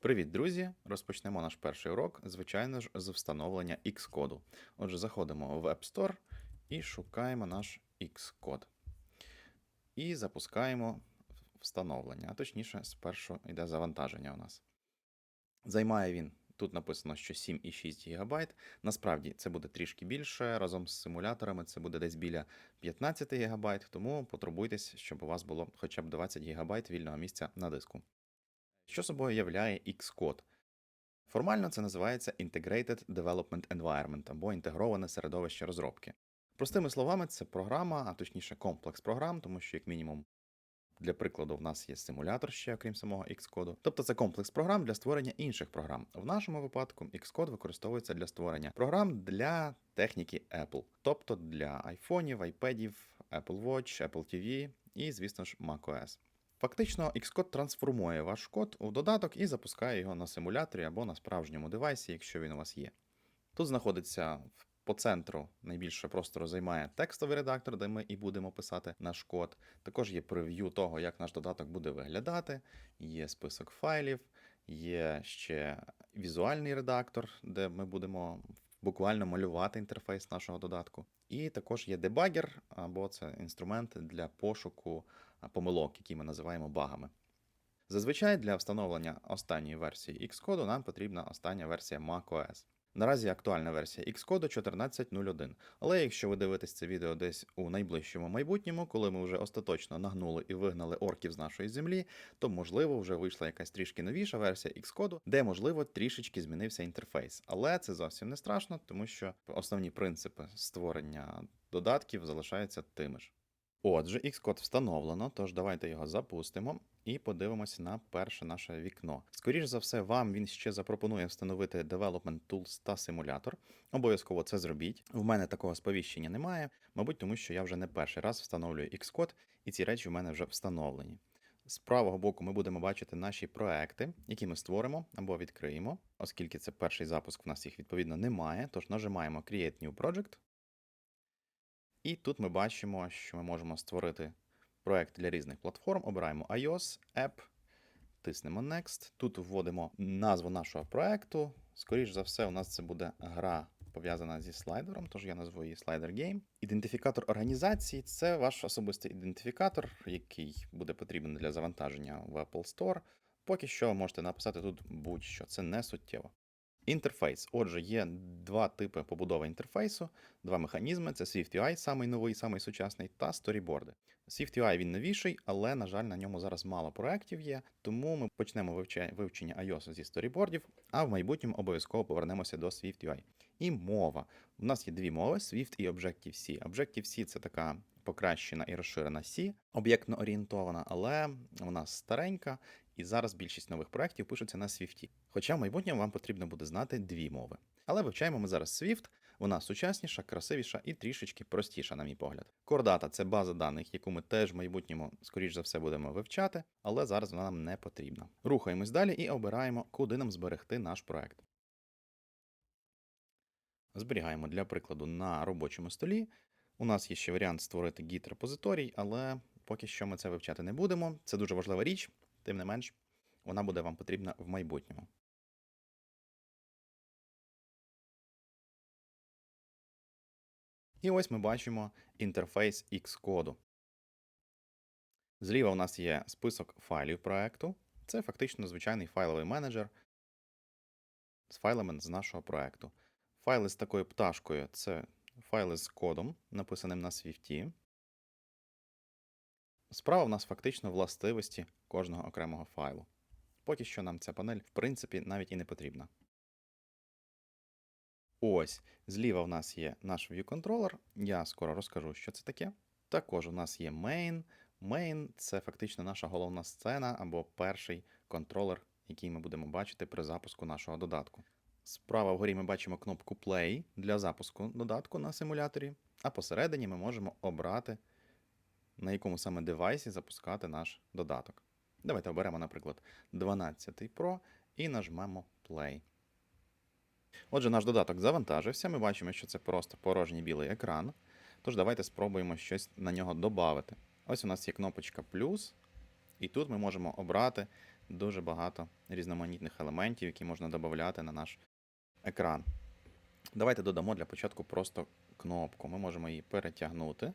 Привіт, друзі! Розпочнемо наш перший урок, звичайно ж, з встановлення Xcode. Отже, заходимо в App Store і шукаємо наш Xcode. І запускаємо встановлення, а точніше, спершу йде завантаження у нас. Займає він, тут написано, що 7,6 ГБ. Насправді це буде трішки більше. Разом з симуляторами це буде десь біля 15 ГБ, тому потурбуйтесь, щоб у вас було хоча б 20 ГБ вільного місця на диску. Що собою являє Xcode? Формально це називається Integrated Development Environment або інтегроване середовище розробки. Простими словами, це програма, а точніше комплекс програм, тому що, як мінімум, для прикладу, в нас є симулятор ще, окрім самого Xcode. Тобто це комплекс програм для створення інших програм. В нашому випадку Xcode використовується для створення програм для техніки Apple, тобто для айфонів, айпедів, Apple Watch, Apple TV і, звісно ж, macOS. Фактично, Xcode трансформує ваш код у додаток і запускає його на симуляторі або на справжньому девайсі, якщо він у вас є. Тут знаходиться по центру найбільше простору займає текстовий редактор, де ми і будемо писати наш код. Також є прев'ю того, як наш додаток буде виглядати, є список файлів, є ще візуальний редактор, де ми будемо буквально малювати інтерфейс нашого додатку. І також є дебагер, або це інструмент для пошуку помилок, які ми називаємо багами. Зазвичай для встановлення останньої версії Xcode нам потрібна остання версія macOS. Наразі актуальна версія Xcode 14.01. Але якщо ви дивитесь це відео десь у найближчому майбутньому, коли ми вже остаточно нагнули і вигнали орків з нашої землі, то можливо вже вийшла якась трішки новіша версія Xcode, де можливо трішечки змінився інтерфейс. Але це зовсім не страшно, тому що основні принципи створення додатків залишаються тими ж. Отже, Xcode встановлено, тож давайте його запустимо і подивимося на перше наше вікно. Скоріш за все, вам він ще запропонує встановити Development Tools та симулятор. Обов'язково це зробіть. В мене такого сповіщення немає, мабуть, тому що я вже не перший раз встановлюю Xcode, і ці речі в мене вже встановлені. З правого боку ми будемо бачити наші проекти, які ми створимо або відкриємо, оскільки це перший запуск, в нас їх відповідно немає. Тож нажимаємо Create New Project. І тут ми бачимо, що ми можемо створити проект для різних платформ. Обираємо iOS, App, тиснемо Next. Тут вводимо назву нашого проекту. Скоріш за все, у нас це буде гра пов'язана зі слайдером, тож я назву її Slider Game. Ідентифікатор організації це ваш особистий ідентифікатор, який буде потрібен для завантаження в Apple Store. Поки що ви можете написати тут будь-що, це не суттєво. Інтерфейс. Отже, є два типи побудови інтерфейсу, два механізми: це SwiftUI, самий новий, самий сучасний, та сторіборди. SwiftUI він новіший, але, на жаль, на ньому зараз мало проєктів є, тому ми почнемо вивчення iOS зі сторібордів, а в майбутньому обов'язково повернемося до SwiftUI. І мова. У нас є дві мови: Swift і Objective-C. Objective-C це така покращена і розширена C, об'єктно орієнтована, але вона старенька, і зараз більшість нових проєктів пишуться на Swift. Хоча в майбутньому вам потрібно буде знати дві мови. Але вивчаємо ми зараз Swift, вона сучасніша, красивіша і трішечки простіша, на мій погляд. Data – це база даних, яку ми теж в майбутньому, скоріш за все, будемо вивчати, але зараз вона нам не потрібна. Рухаємось далі і обираємо, куди нам зберегти наш проект. Зберігаємо для прикладу на робочому столі. У нас є ще варіант створити git репозиторій, але поки що ми це вивчати не будемо. Це дуже важлива річ, тим не менш, вона буде вам потрібна в майбутньому. І ось ми бачимо інтерфейс Xcode. Зліва у нас є список файлів проекту. Це фактично звичайний файловий менеджер з файлами з нашого проекту. Файли з такою пташкою це файли з кодом, написаним на Swift. Справа в нас фактично властивості кожного окремого файлу. Поки що нам ця панель, в принципі, навіть і не потрібна. Ось, зліва в нас є наш view controller. Я скоро розкажу, що це таке. Також у нас є main. Main це фактично наша головна сцена або перший контролер, який ми будемо бачити при запуску нашого додатку. Справа вгорі ми бачимо кнопку Play для запуску додатку на симуляторі, а посередині ми можемо обрати, на якому саме девайсі запускати наш додаток. Давайте оберемо, наприклад, 12 Pro і нажмемо Play. Отже, наш додаток завантажився. Ми бачимо, що це просто порожній білий екран. Тож давайте спробуємо щось на нього додати. Ось у нас є кнопочка плюс, і тут ми можемо обрати дуже багато різноманітних елементів, які можна додати на наш екран. Давайте додамо для початку просто кнопку. Ми можемо її перетягнути,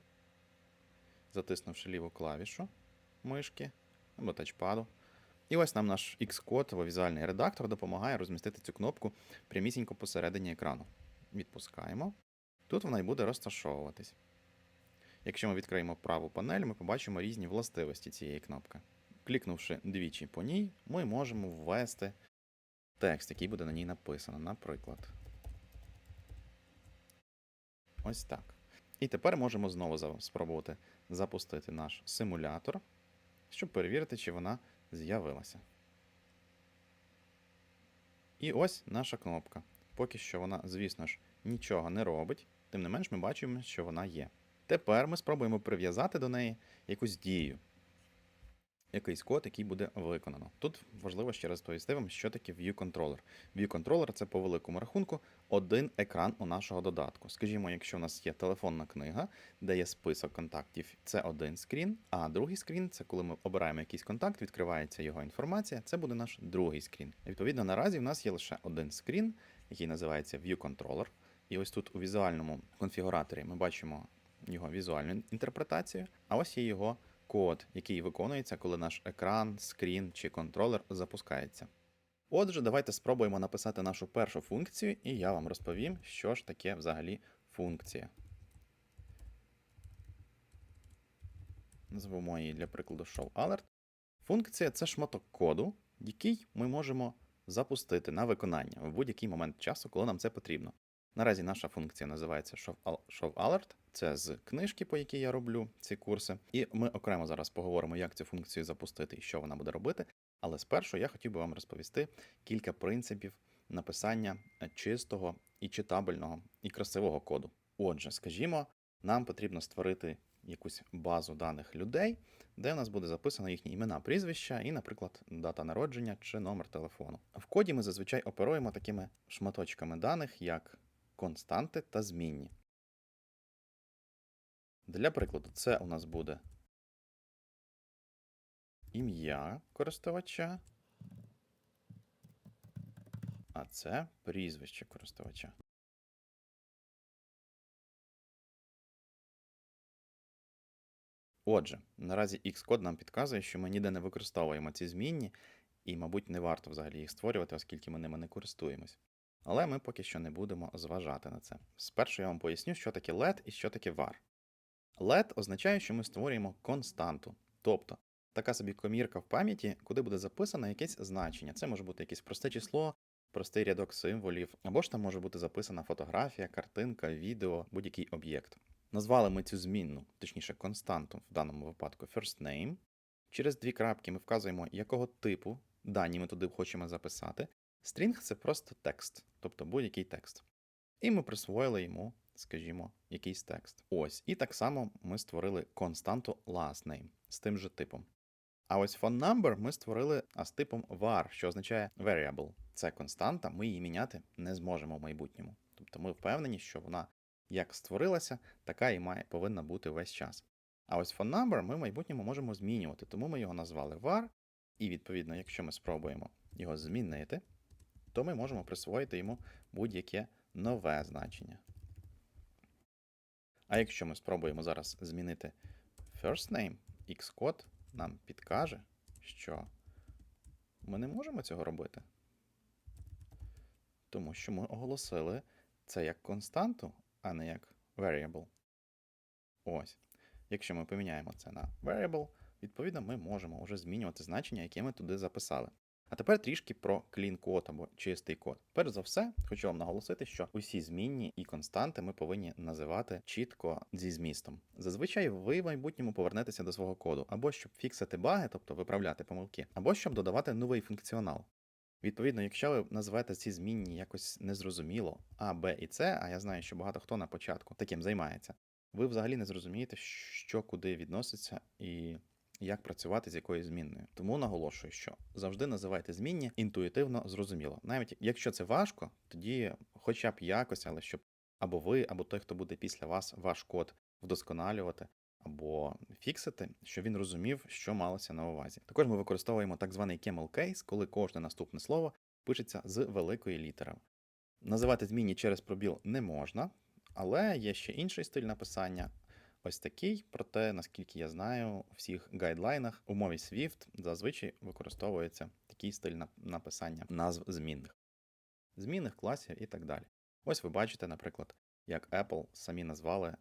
затиснувши ліву клавішу мишки або тачпаду. І ось нам наш Xcode або візуальний редактор допомагає розмістити цю кнопку прямісінько посередині екрану. Відпускаємо. Тут вона і буде розташовуватись. Якщо ми відкриємо праву панель, ми побачимо різні властивості цієї кнопки. Клікнувши двічі по ній, ми можемо ввести текст, який буде на ній написано, наприклад. Ось так. І тепер можемо знову спробувати запустити наш симулятор, щоб перевірити, чи вона з'явилася. І ось наша кнопка. Поки що вона, звісно ж, нічого не робить, тим не менш ми бачимо, що вона є. Тепер ми спробуємо прив'язати до неї якусь дію, якийсь код, який буде виконано. Тут важливо ще розповісти вам, що таке View Controller. View Controller це по великому рахунку один екран у нашого додатку. Скажімо, якщо у нас є телефонна книга, де є список контактів, це один скрін, а другий скрін це коли ми обираємо якийсь контакт, відкривається його інформація, це буде наш другий скрін. Відповідно, наразі в нас є лише один скрін, який називається View Controller. І ось тут у візуальному конфігураторі ми бачимо його візуальну інтерпретацію, а ось є його код, який виконується, коли наш екран, скрін чи контролер запускається. Отже, давайте спробуємо написати нашу першу функцію, і я вам розповім, що ж таке взагалі функція. Назвемо її для прикладу showAlert. Функція це шматок коду, який ми можемо запустити на виконання в будь-який момент часу, коли нам це потрібно. Наразі наша функція називається ShowAl- ShowAlert. Це з книжки, по якій я роблю ці курси. І ми окремо зараз поговоримо, як цю функцію запустити і що вона буде робити. Але спершу я хотів би вам розповісти кілька принципів написання е, чистого і читабельного і красивого коду. Отже, скажімо, нам потрібно створити якусь базу даних людей, де у нас буде записано їхні імена, прізвища і, наприклад, дата народження чи номер телефону. В коді ми зазвичай оперуємо такими шматочками даних, як константи та змінні. Для прикладу, це у нас буде ім'я користувача, а це прізвище користувача. Отже, наразі Xcode нам підказує, що ми ніде не використовуємо ці змінні, і, мабуть, не варто взагалі їх створювати, оскільки ми ними не користуємось. Але ми поки що не будемо зважати на це. Спершу я вам поясню, що таке let і що таке var. Let означає, що ми створюємо константу, тобто така собі комірка в пам'яті, куди буде записано якесь значення. Це може бути якесь просте число, простий рядок символів, або ж там може бути записана фотографія, картинка, відео, будь-який об'єкт. Назвали ми цю змінну, точніше константу, в даному випадку first name. Через дві крапки ми вказуємо, якого типу дані ми туди хочемо записати. Стрінг це просто текст, тобто будь-який текст. І ми присвоїли йому, скажімо, якийсь текст. Ось. І так само ми створили константу last name з тим же типом. А ось phone number ми створили з типом var, що означає variable. Це константа, ми її міняти не зможемо в майбутньому. Тобто ми впевнені, що вона як створилася, така і має повинна бути весь час. А ось phone number ми в майбутньому можемо змінювати, тому ми його назвали var, і відповідно, якщо ми спробуємо його змінити, то ми можемо присвоїти йому будь-яке нове значення. А якщо ми спробуємо зараз змінити first name, Xcode нам підкаже, що ми не можемо цього робити. Тому що ми оголосили це як константу, а не як variable. Ось. Якщо ми поміняємо це на variable, відповідно, ми можемо вже змінювати значення, яке ми туди записали. А тепер трішки про clean код або чистий код. Перш за все, хочу вам наголосити, що усі змінні і константи ми повинні називати чітко зі змістом. Зазвичай ви в майбутньому повернетеся до свого коду, або щоб фіксити баги, тобто виправляти помилки, або щоб додавати новий функціонал. Відповідно, якщо ви називаєте ці змінні якось незрозуміло А, Б і С, а я знаю, що багато хто на початку таким займається, ви взагалі не зрозумієте, що куди відноситься і як працювати з якоюсь змінною. Тому наголошую, що завжди називайте змінні інтуїтивно зрозуміло. Навіть якщо це важко, тоді хоча б якось, але щоб або ви, або той, хто буде після вас, ваш код вдосконалювати, або фіксити, щоб він розумів, що малося на увазі. Також ми використовуємо так званий camel case, коли кожне наступне слово пишеться з великої літери. Називати змінні через пробіл не можна, але є ще інший стиль написання. Ось такий, проте, наскільки я знаю, у всіх гайдлайнах у мові Swift зазвичай використовується такий стиль написання назв змінних, змінних класів і так далі. Ось ви бачите, наприклад, як Apple самі назвали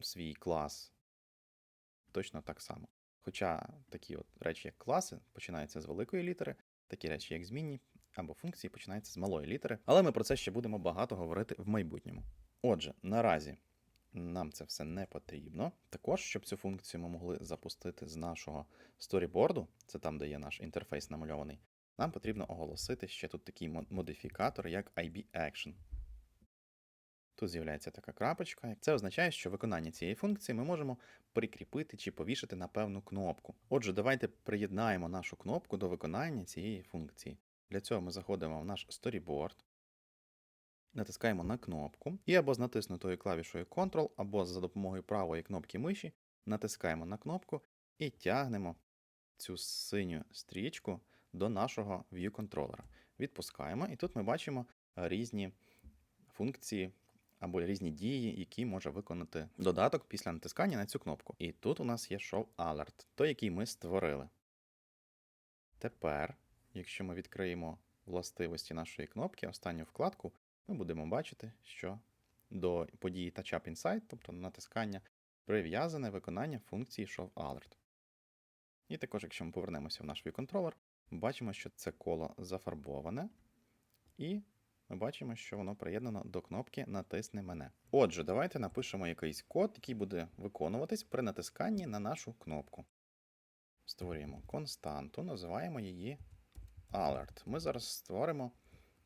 свій клас точно так само. Хоча такі от речі, як класи, починаються з великої літери, такі речі, як змінні або функції, починаються з малої літери, але ми про це ще будемо багато говорити в майбутньому. Отже, наразі нам це все не потрібно. Також, щоб цю функцію ми могли запустити з нашого сторіборду, це там, де є наш інтерфейс намальований, нам потрібно оголосити ще тут такий модифікатор, як IB Action. Тут з'являється така крапочка. Це означає, що виконання цієї функції ми можемо прикріпити чи повішати на певну кнопку. Отже, давайте приєднаємо нашу кнопку до виконання цієї функції. Для цього ми заходимо в наш storyboard, натискаємо на кнопку і або з натиснутою клавішою Ctrl, або за допомогою правої кнопки миші натискаємо на кнопку і тягнемо цю синю стрічку до нашого view контролера. Відпускаємо, і тут ми бачимо різні функції або різні дії, які може виконати додаток після натискання на цю кнопку. І тут у нас є Show Alert, той, який ми створили. Тепер, якщо ми відкриємо властивості нашої кнопки, останню вкладку, ми будемо бачити, що до події Touch Up Inside, тобто натискання, прив'язане виконання функції Show Alert. І також, якщо ми повернемося в наш ми бачимо, що це коло зафарбоване, і ми бачимо, що воно приєднано до кнопки Натисни мене. Отже, давайте напишемо якийсь код, який буде виконуватись при натисканні на нашу кнопку. Створюємо константу, називаємо її alert. Ми зараз створимо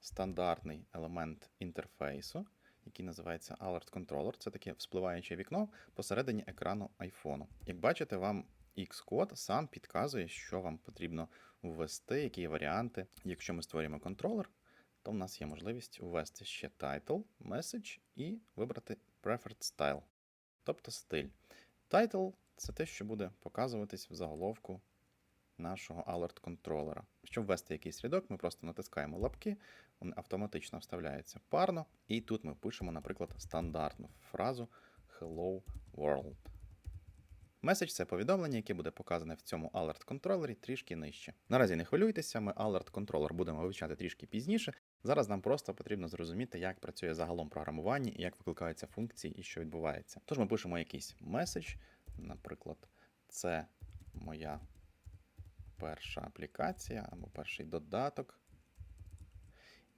стандартний елемент інтерфейсу, який називається Alert Controller. Це таке вспливаюче вікно посередині екрану iPhone. Як бачите, вам Xcode сам підказує, що вам потрібно ввести, які варіанти. Якщо ми створюємо контролер, то в нас є можливість ввести ще title, message і вибрати preferred style, тобто стиль. Title це те, що буде показуватись в заголовку нашого alert контролера. Щоб ввести якийсь рядок, ми просто натискаємо лапки, автоматично вставляються парно, і тут ми пишемо, наприклад, стандартну фразу Hello World. Меседж це повідомлення, яке буде показане в цьому alert контролері трішки нижче. Наразі не хвилюйтеся, ми alert контролер будемо вивчати трішки пізніше. Зараз нам просто потрібно зрозуміти, як працює загалом програмування і як викликаються функції і що відбувається. Тож ми пишемо якийсь меседж, наприклад, це моя перша аплікація або перший додаток.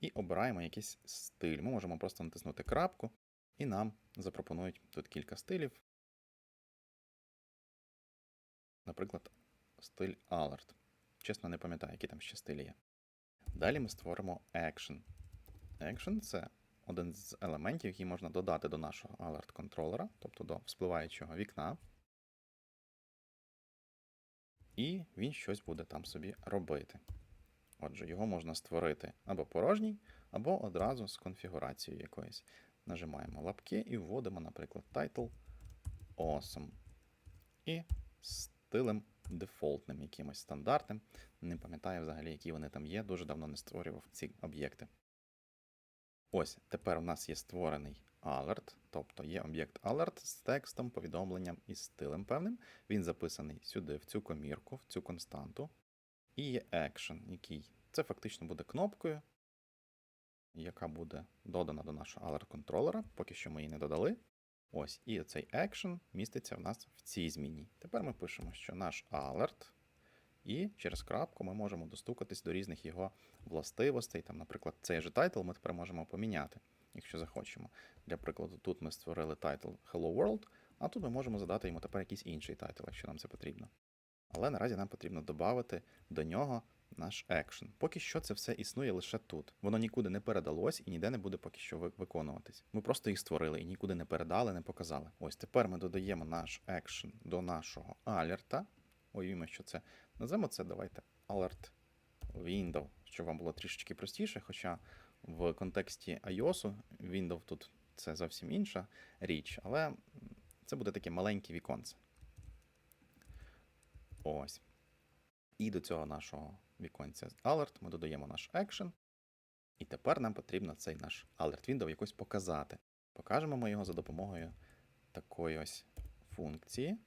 І обираємо якийсь стиль. Ми можемо просто натиснути крапку, і нам запропонують тут кілька стилів. Наприклад, стиль Alert. Чесно, не пам'ятаю, які там ще стилі є. Далі ми створимо Action. Action це один з елементів, який можна додати до нашого alert контролера, тобто до вспливаючого вікна. І він щось буде там собі робити. Отже, його можна створити або порожній, або одразу з конфігурацією якоюсь. Нажимаємо лапки і вводимо, наприклад, title Awesome. І стилем дефолтним, якимось стандартним. Не пам'ятаю взагалі, які вони там є, дуже давно не створював ці об'єкти. Ось, тепер у нас є створений alert, тобто є об'єкт alert з текстом, повідомленням і стилем певним. Він записаний сюди, в цю комірку, в цю константу. І є action, який це фактично буде кнопкою, яка буде додана до нашого alert контролера, поки що ми її не додали. Ось, і цей action міститься в нас в цій зміні. Тепер ми пишемо, що наш alert, і через крапку ми можемо достукатись до різних його властивостей. Там, наприклад, цей же тайтл ми тепер можемо поміняти, якщо захочемо. Для прикладу, тут ми створили тайтл Hello World, а тут ми можемо задати йому тепер якийсь інший тайтл, якщо нам це потрібно. Але наразі нам потрібно додати до нього наш action. Поки що це все існує лише тут. Воно нікуди не передалось і ніде не буде поки що виконуватись. Ми просто їх створили і нікуди не передали, не показали. Ось тепер ми додаємо наш action до нашого алерта. Уявімо, що це. Назвемо це давайте alert window, щоб вам було трішечки простіше, хоча в контексті iOS Window тут це зовсім інша річ, але це буде таке маленьке віконце. Ось. І до цього нашого віконця alert ми додаємо наш action. І тепер нам потрібно цей наш alert window якось показати. Покажемо ми його за допомогою такої ось функції.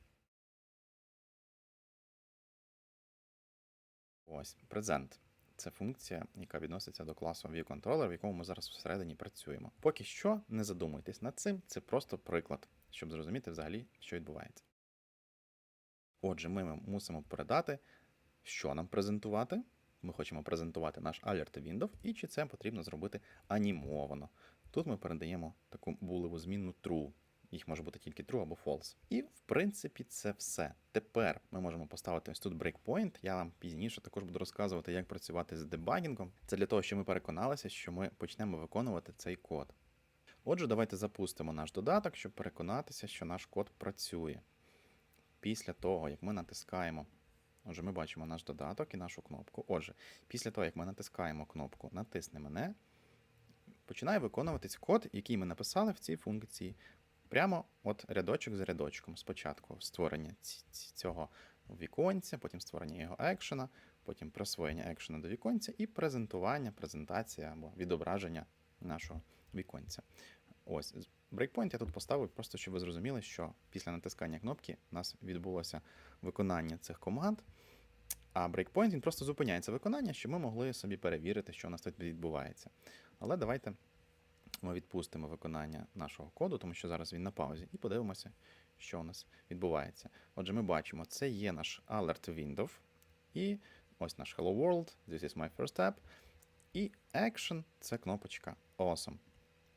Ось, present. Це функція, яка відноситься до класу ViewController, в якому ми зараз всередині працюємо. Поки що не задумуйтесь над цим, це просто приклад, щоб зрозуміти взагалі, що відбувається. Отже, ми мусимо передати, що нам презентувати. Ми хочемо презентувати наш alert window, і чи це потрібно зробити анімовано. Тут ми передаємо таку булеву змінну true. Їх може бути тільки true або false. І, в принципі, це все. Тепер ми можемо поставити ось тут breakpoint. Я вам пізніше також буду розказувати, як працювати з дебагінгом. Це для того, щоб ми переконалися, що ми почнемо виконувати цей код. Отже, давайте запустимо наш додаток, щоб переконатися, що наш код працює. Після того, як ми натискаємо. Отже, ми бачимо наш додаток і нашу кнопку. Отже, після того, як ми натискаємо кнопку Натисни мене, починає виконуватись код, який ми написали в цій функції. Прямо от рядочок за рядочком. Спочатку створення цього віконця, потім створення його екшена, потім присвоєння екшена до віконця і презентування, презентація або відображення нашого віконця. Ось, брейкпойнт я тут поставив, просто щоб ви зрозуміли, що після натискання кнопки у нас відбулося виконання цих команд. А брейкпойнт він просто зупиняється виконання, щоб ми могли собі перевірити, що у нас тут відбувається. Але давайте ми відпустимо виконання нашого коду, тому що зараз він на паузі, і подивимося, що у нас відбувається. Отже, ми бачимо, це є наш alert window, і ось наш Hello World, this is my first step. І Action це кнопочка Awesome,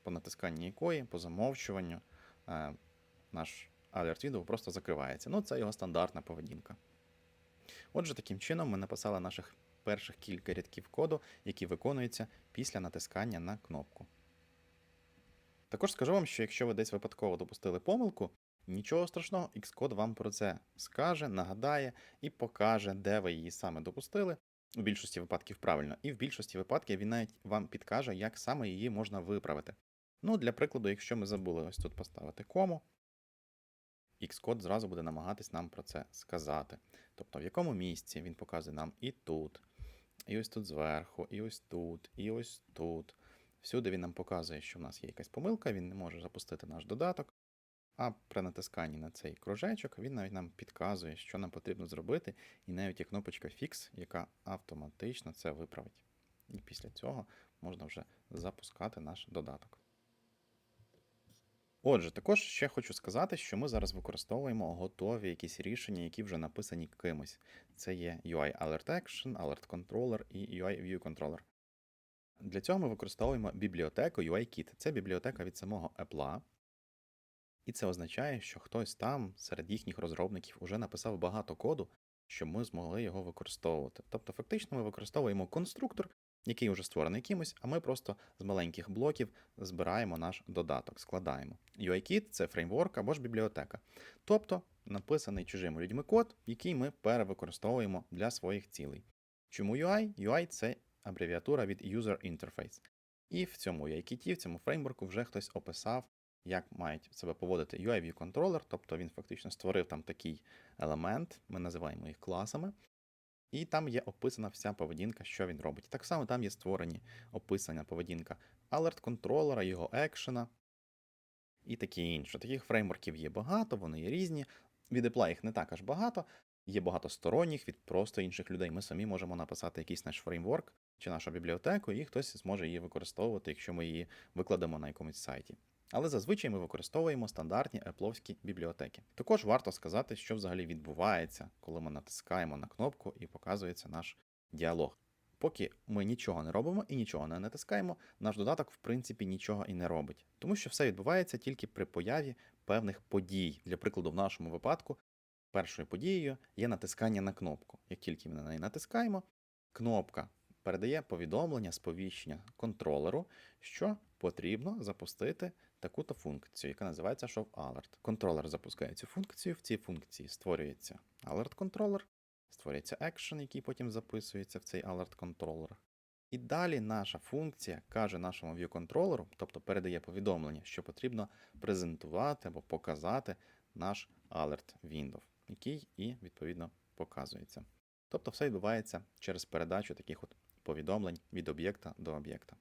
по натисканні якої, по замовчуванню, е, наш window просто закривається. Ну, це його стандартна поведінка. Отже, таким чином ми написали наших перших кілька рядків коду, які виконуються після натискання на кнопку. Також скажу вам, що якщо ви десь випадково допустили помилку, нічого страшного, Xcode вам про це скаже, нагадає і покаже, де ви її саме допустили. У більшості випадків правильно, і в більшості випадків він навіть вам підкаже, як саме її можна виправити. Ну, для прикладу, якщо ми забули ось тут поставити кому, Xcode зразу буде намагатись нам про це сказати. Тобто, в якому місці він показує нам і тут, і ось тут зверху, і ось тут, і ось тут. Всюди він нам показує, що в нас є якась помилка, він не може запустити наш додаток. А при натисканні на цей кружечок він навіть нам підказує, що нам потрібно зробити, і навіть є кнопочка Fix, яка автоматично це виправить. І після цього можна вже запускати наш додаток. Отже, також ще хочу сказати, що ми зараз використовуємо готові якісь рішення, які вже написані кимось. Це є UI Alert Action, Alert Controller і UI View Controller. Для цього ми використовуємо бібліотеку UIKit. Це бібліотека від самого Apple. І це означає, що хтось там серед їхніх розробників вже написав багато коду, щоб ми змогли його використовувати. Тобто, фактично, ми використовуємо конструктор, який вже створений кимось, а ми просто з маленьких блоків збираємо наш додаток, складаємо. UIKit це фреймворк або ж бібліотека. Тобто написаний чужими людьми код, який ми перевикористовуємо для своїх цілей. Чому UI? UI це абревіатура від User Interface. І в цьому UIKit, в цьому фреймворку вже хтось описав, як мають себе поводити UI View Controller, тобто він фактично створив там такий елемент, ми називаємо їх класами. І там є описана вся поведінка, що він робить. Так само там є створені описана поведінка alert контролера, його екшена і таке інше. Таких фреймворків є багато, вони є різні. Від Apple їх не так аж багато, є багато сторонніх від просто інших людей. Ми самі можемо написати якийсь наш фреймворк чи нашу бібліотеку, і хтось зможе її використовувати, якщо ми її викладемо на якомусь сайті. Але зазвичай ми використовуємо стандартні епловські бібліотеки. Також варто сказати, що взагалі відбувається, коли ми натискаємо на кнопку і показується наш діалог. Поки ми нічого не робимо і нічого не натискаємо, наш додаток в принципі нічого і не робить, тому що все відбувається тільки при появі певних подій. Для прикладу, в нашому випадку, першою подією є натискання на кнопку. Як тільки ми на неї натискаємо, кнопка передає повідомлення, сповіщення контролеру, що потрібно запустити таку-то функцію, яка називається ShowAlert. Контролер запускає цю функцію, в цій функції створюється alert контролер, створюється action, який потім записується в цей alert контролер. І далі наша функція каже нашому view-контролеру, тобто передає повідомлення, що потрібно презентувати або показати наш alert window, який і відповідно показується. Тобто все відбувається через передачу таких от повідомлень від об'єкта до об'єкта.